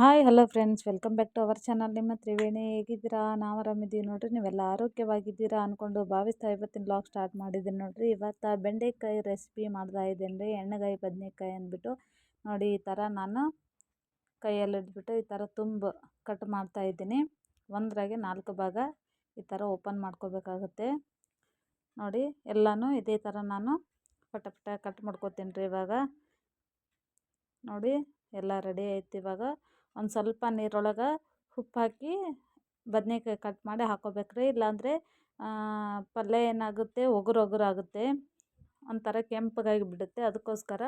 Hi hello friends welcome back to our channel ನಿಮ್ಮ ತ್ರಿವೇಣಿ ಹೇಗಿದ್ದೀರಾ? ನಾವು ಆರಾಮಿದ್ದೀವಿ ನೋಡ್ರಿ. ನೀವೆಲ್ಲ ಆರೋಗ್ಯವಾಗಿದ್ದೀರಾ ಅಂದ್ಕೊಂಡು ಭಾವಿಸ್ತಾ ಇವತ್ತಿನ ಬ್ಲಾಗ್ ಸ್ಟಾರ್ಟ್ ಮಾಡಿದ್ದೀನಿ ನೋಡ್ರಿ. ಇವತ್ತು ಬೆಂಡೆಕಾಯಿ ರೆಸಿಪಿ ಮಾಡ್ತಾ ಇದ್ದೀನಿ ರೀ ಎಣ್ಣೆಗಾಯಿ, ಬದನೆಕಾಯಿ ಅಂದ್ಬಿಟ್ಟು ನೋಡಿ, ಈ ಥರ ನಾನು ಕೈಯಲ್ಲಿ ಇಟ್ಬಿಟ್ಟು ಈ ಥರ ತುಂಬ ಕಟ್ ಮಾಡ್ತಾ ಇದ್ದೀನಿ. ಒಂದರಾಗೆ ನಾಲ್ಕು ಭಾಗ ಈ ಥರ ಓಪನ್ ಮಾಡ್ಕೋಬೇಕಾಗುತ್ತೆ. ನೋಡಿ, ಎಲ್ಲನೂ ಇದೇ ಥರ ನಾನು ಪಟ ಕಟ್ ಮಾಡ್ಕೋತೀನಿ ರೀ ಇವಾಗ. ನೋಡಿ, ಎಲ್ಲ ರೆಡಿ ಆಯ್ತು ಇವಾಗ. ಒಂದು ಸ್ವಲ್ಪ ನೀರೊಳಗೆ ಉಪ್ಪು ಹಾಕಿ ಬದನೇಕಾಯಿ ಕಟ್ ಮಾಡಿ ಹಾಕ್ಕೊಬೇಕ್ರಿ ಇಲ್ಲಾಂದರೆ ಪಲ್ಯ ಏನಾಗುತ್ತೆ, ಒಗರು ಒಗರು ಆಗುತ್ತೆ. ಒಂಥರ ಕೆಂಪಗಾಗಿ ಬಿಡುತ್ತೆ. ಅದಕ್ಕೋಸ್ಕರ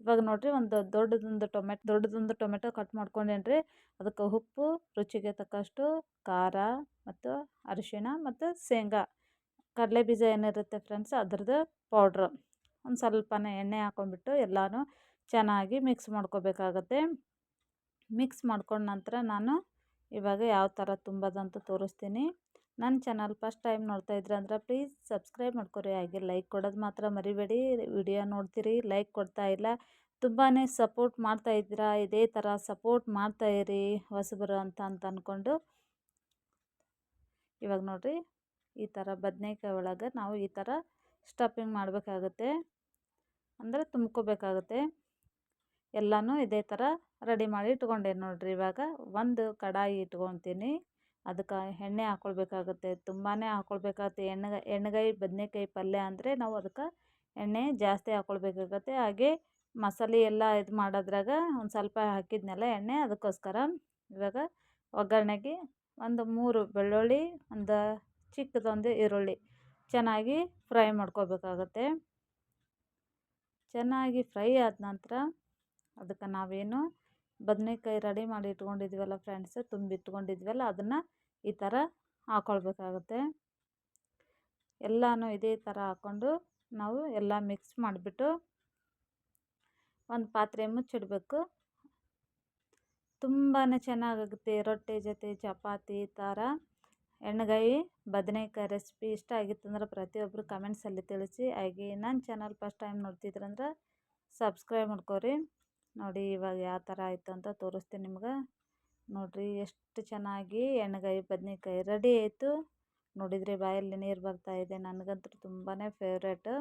ಇವಾಗ ನೋಡಿರಿ ಒಂದು ದೊಡ್ಡದೊಂದು ಟೊಮೆಟೊ ದೊಡ್ಡದೊಂದು ಟೊಮೆಟೊ ಕಟ್ ಮಾಡ್ಕೊಂಡೇನಿ ರೀ. ಅದಕ್ಕೆ ಉಪ್ಪು, ರುಚಿಗೆ ತಕ್ಕಷ್ಟು ಖಾರ ಮತ್ತು ಅರಿಶಿಣ ಮತ್ತು ಶೇಂಗಾ. ಕಡಲೆ ಬೀಜ ಏನಿರುತ್ತೆ ಫ್ರೆಂಡ್ಸ್ ಅದ್ರದ್ದು ಪೌಡ್ರು ಒಂದು ಸ್ವಲ್ಪನೇ ಎಣ್ಣೆ ಹಾಕೊಂಡ್ಬಿಟ್ಟು ಎಲ್ಲನೂ ಚೆನ್ನಾಗಿ ಮಿಕ್ಸ್ ಮಾಡ್ಕೋಬೇಕಾಗತ್ತೆ. ಮಿಕ್ಸ್ ಮಾಡ್ಕೊಂಡ ನಂತರ ನಾನು ಇವಾಗ ಯಾವ ಥರ ತುಂಬೋದಂತ ತೋರಿಸ್ತೀನಿ. ನನ್ನ ಚಾನಲ್ ಫಸ್ಟ್ ಟೈಮ್ ನೋಡ್ತಾ ಇದ್ರೆ ಅಂದ್ರೆ ಪ್ಲೀಸ್ ಸಬ್ಸ್ಕ್ರೈಬ್ ಮಾಡ್ಕೊರಿ. ಹಾಗೆ ಲೈಕ್ ಕೊಡೋದು ಮಾತ್ರ ಮರಿಬೇಡಿ. ವಿಡಿಯೋ ನೋಡ್ತೀರಿ, ಲೈಕ್ ಕೊಡ್ತಾ ಇಲ್ಲ. ತುಂಬಾ ಸಪೋರ್ಟ್ ಮಾಡ್ತಾ ಇದ್ದೀರಾ, ಇದೇ ಥರ ಸಪೋರ್ಟ್ ಮಾಡ್ತಾ ಇರಿ ಹೊಸಬರು ಅಂತ ಅಂತ ಅಂದ್ಕೊಂಡು ಇವಾಗ ನೋಡಿರಿ, ಈ ಥರ ಬದನೇಕಾಯಿ ಒಳಗೆ ನಾವು ಈ ಥರ ಸ್ಟಫಿಂಗ್ ಮಾಡಬೇಕಾಗುತ್ತೆ. ಅಂದರೆ ತುಂಬ್ಕೋಬೇಕಾಗುತ್ತೆ. ಎಲ್ಲನೂ ಇದೇ ಥರ ರೆಡಿ ಮಾಡಿ ಇಟ್ಕೊಂಡೆ ನೋಡಿರಿ. ಇವಾಗ ಒಂದು ಕಡಾಯಿ ಇಟ್ಕೊತೀನಿ. ಅದಕ್ಕೆ ಎಣ್ಣೆ ಹಾಕ್ಕೊಳ್ಬೇಕಾಗುತ್ತೆ ತುಂಬಾ ಹಾಕ್ಕೊಳ್ಬೇಕಾಗುತ್ತೆ ಎಣ್ಣೆ, ಎಣ್ಣೆಗಾಯಿ, ಬದನೆಕಾಯಿ ಪಲ್ಯ ಅಂದರೆ ನಾವು ಅದಕ್ಕೆ ಎಣ್ಣೆ ಜಾಸ್ತಿ ಹಾಕ್ಕೊಳ್ಬೇಕಾಗತ್ತೆ ಹಾಗೆ ಮಸಾಲೆ ಎಲ್ಲ ಇದು ಮಾಡೋದ್ರಾಗ ಒಂದು ಸ್ವಲ್ಪ ಹಾಕಿದ್ನಲ್ಲ ಎಣ್ಣೆ, ಅದಕ್ಕೋಸ್ಕರ ಇವಾಗ ಒಗ್ಗರಣೆಗೆ ಒಂದು ಮೂರು ಬೆಳ್ಳುಳ್ಳಿ, ಒಂದು ಚಿಕ್ಕದೊಂದು ಈರುಳ್ಳಿ ಚೆನ್ನಾಗಿ ಫ್ರೈ ಮಾಡ್ಕೋಬೇಕಾಗತ್ತೆ ಚೆನ್ನಾಗಿ ಫ್ರೈ ಆದ ನಂತರ ಅದಕ್ಕೆ ನಾವೇನು ಬದನೇಕಾಯಿ ರೆಡಿ ಮಾಡಿ ಇಟ್ಕೊಂಡಿದ್ವಲ್ಲ ಫ್ರೆಂಡ್ಸ್ ತುಂಬಿಟ್ಕೊಂಡಿದ್ವಲ್ಲ, ಅದನ್ನು ಈ ಥರ ಹಾಕ್ಕೊಳ್ಬೇಕಾಗುತ್ತೆ ಎಲ್ಲನೂ ಇದೇ ಥರ ಹಾಕ್ಕೊಂಡು ನಾವು ಎಲ್ಲ ಮಿಕ್ಸ್ ಮಾಡಿಬಿಟ್ಟು ಒಂದು ಪಾತ್ರೆ ಮುಚ್ಚಿಡಬೇಕು. ತುಂಬಾ ಚೆನ್ನಾಗಾಗುತ್ತೆ ರೊಟ್ಟಿ ಜೊತೆ, ಚಪಾತಿ ಥರ. ಎಣ್ಣೆಗಾಯಿ ಬದನೇಕಾಯಿ ರೆಸಿಪಿ ಇಷ್ಟ ಆಗಿತ್ತು ಅಂದ್ರೆ ಪ್ರತಿಯೊಬ್ಬರು ಕಮೆಂಟ್ಸಲ್ಲಿ ತಿಳಿಸಿ. ಹಾಗೆ ನನ್ನ ಚಾನಲ್ ಫಸ್ಟ್ ಟೈಮ್ ನೋಡ್ತಿದ್ರಂದ್ರೆ ಸಬ್ಸ್ಕ್ರೈಬ್ ಮಾಡ್ಕೊರಿ. ನೋಡಿ ಇವಾಗ ಯಾವ ಥರ ಆಯಿತು ಅಂತ ತೋರಿಸ್ತೀನಿ ನಿಮ್ಗೆ. ನೋಡಿರಿ ಎಷ್ಟು ಚೆನ್ನಾಗಿ ಎಣ್ಣೆಗಾಯಿ ಬದನೇಕಾಯಿ ರೆಡಿ ಆಯಿತು. ನೋಡಿದರೆ ಬಾಯಲ್ಲಿ ನೀರು ಬರ್ತಾ ಇದೆ. ನನಗಂತೂ ತುಂಬಾ ಫೇವ್ರೇಟು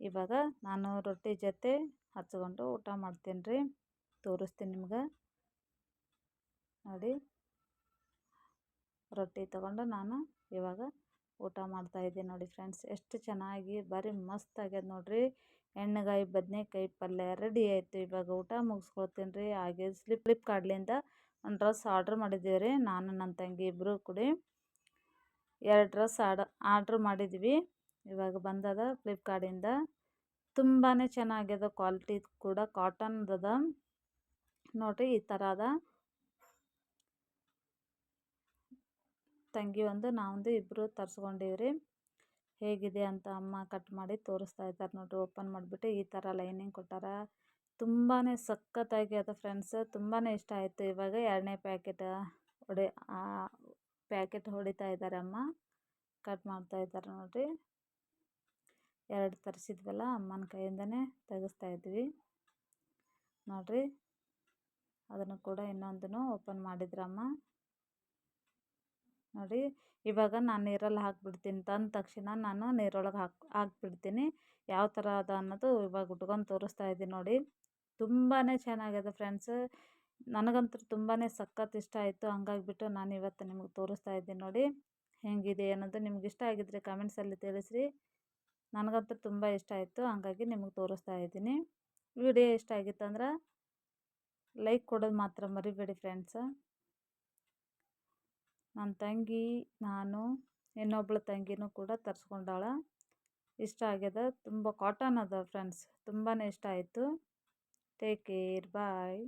ಇವಾಗ ನಾನು ರೊಟ್ಟಿ ಜೊತೆ ಹಚ್ಕೊಂಡು ಊಟ ಮಾಡ್ತೀನಿ ರೀ. ತೋರಿಸ್ತೀನಿ ನಿಮ್ಗೆ. ನೋಡಿ. ರೊಟ್ಟಿ ತಗೊಂಡು ನಾನು ಇವಾಗ ಊಟ ಮಾಡ್ತಾಯಿದ್ದೀನಿ ನೋಡಿ ಫ್ರೆಂಡ್ಸ್. ಎಷ್ಟು ಚೆನ್ನಾಗಿ ಭಾರಿ ಮಸ್ತ್ ಆಗ್ಯದ ನೋಡಿರಿ. ಎಣ್ಣೆಗಾಯಿ, ಬದನೇಕಾಯಿ ಪಲ್ಯ ರೆಡಿ ಆಯಿತು. ಇವಾಗ ಊಟ ಮುಗಿಸ್ಕೊಳ್ತೀನಿ ರೀ ಹಾಗೆ ಸ್ಲಿಪ್ ಫ್ಲಿಪ್ಕಾರ್ಟ್ಲಿಂದ ಒಂದು ಡ್ರೆಸ್ ಆರ್ಡ್ರ್ ಮಾಡಿದ್ದೀವಿ ರೀ. ನಾನು ನನ್ನ ತಂಗಿ ಇಬ್ಬರು ಕೂಡಿ ಎರಡು ಡ್ರೆಸ್ ಆರ್ಡ್ ಆರ್ಡ್ರ್ ಮಾಡಿದ್ವಿ ಇವಾಗ ಬಂದದ ಫ್ಲಿಪ್ಕಾರ್ಟಿಂದ ತುಂಬಾ ಚೆನ್ನಾಗ್ಯದ ಕ್ವಾಲಿಟಿ ಕೂಡ. ಕಾಟನ್ದದ ನೋಡಿರಿ ಈ ಥರ ಅದ. ತಂಗಿ ಒಂದು, ನಾವೊಂದು ಇಬ್ಬರು ತರಿಸ್ಕೊಂಡಿವ್ರಿ. ಹೇಗಿದೆ ಅಂತ ಅಮ್ಮ ಕಟ್ ಮಾಡಿ ತೋರಿಸ್ತಾ ಇದ್ದಾರೆ ನೋಡಿರಿ, ಓಪನ್ ಮಾಡಿಬಿಟ್ಟು ಈ ಥರ ಲೈನಿಂಗ್ ಕೊಟ್ಟಾರ. ತುಂಬಾ ಸಖತ್ತಾಗಿ ಅದು ಫ್ರೆಂಡ್ಸ್ ತುಂಬಾ ಇಷ್ಟ ಆಯಿತು. ಇವಾಗ ಎರಡನೇ ಪ್ಯಾಕೆಟ್ ಹೊಡೆ ಪ್ಯಾಕೆಟ್ ಹೊಡಿತಾ ಇದ್ದಾರೆ ಅಮ್ಮ. ಕಟ್ ಮಾಡ್ತಾ ಇದ್ದಾರೆ ನೋಡಿರಿ. ಎರಡು ತರಿಸಿದ್ವಲ್ಲ, ಅಮ್ಮನ ಕೈಯಿಂದನೇ ತೆಗೆಸ್ತಾ ಇದ್ವಿ. ನೋಡಿರಿ, ಅದನ್ನು ಕೂಡ ಇನ್ನೊಂದನ್ನು ಓಪನ್ ಮಾಡಿದ್ರಮ್ಮ. ನೋಡಿ, ಇವಾಗ ನಾನು ನೀರಲ್ಲಿ ಹಾಕಿಬಿಡ್ತೀನಿ. ತಂದ ತಕ್ಷಣ ನಾನು ನೀರೊಳಗೆ ಹಾಕಿ, ಹಾಕ್ಬಿಡ್ತೀನಿ. ಯಾವ ಥರ ಅದ ಅನ್ನೋದು ಇವಾಗ ಉಟ್ಕೊಂಡು ತೋರಿಸ್ತಾ ಇದ್ದೀನಿ ನೋಡಿ. ತುಂಬಾ ಚೆನ್ನಾಗಿದೆ ಫ್ರೆಂಡ್ಸ್. ನನಗಂತೂ ತುಂಬಾ ಸಖತ್ ಇಷ್ಟ ಆಯಿತು. ಹಂಗಾಗಿಬಿಟ್ಟು ನಾನು ಇವತ್ತು ನಿಮಗೆ ತೋರಿಸ್ತಾ ಇದ್ದೀನಿ ನೋಡಿ. ಹೆಂಗಿದೆ ಅನ್ನೋದು ನಿಮ್ಗೆ ಇಷ್ಟ ಆಗಿದ್ರೆ ಕಮೆಂಟ್ಸಲ್ಲಿ ತಿಳಿಸ್ರಿ. ನನಗಂತೂ ತುಂಬ ಇಷ್ಟ ಆಯಿತು. ಹಂಗಾಗಿ ನಿಮಗೆ ತೋರಿಸ್ತಾ ಇದ್ದೀನಿ. ವಿಡಿಯೋ ಇಷ್ಟ ಆಗಿತ್ತಂದ್ರೆ ಲೈಕ್ ಕೊಡೋದು ಮಾತ್ರ ಮರಿಬೇಡಿ ಫ್ರೆಂಡ್ಸ. ನನ್ನ ತಂಗಿ, ನಾನು, ಇನ್ನೊಬ್ಳು ತಂಗಿನೂ ಕೂಡ ತರಿಸ್ಕೊಂಡಾಳ. ಇಷ್ಟ ಆಗ್ಯದ. ತುಂಬ ಕಾಟನ್ ಅದ ಫ್ರೆಂಡ್ಸ್ ತುಂಬಾ ಇಷ್ಟ ಆಯಿತು. Take care bye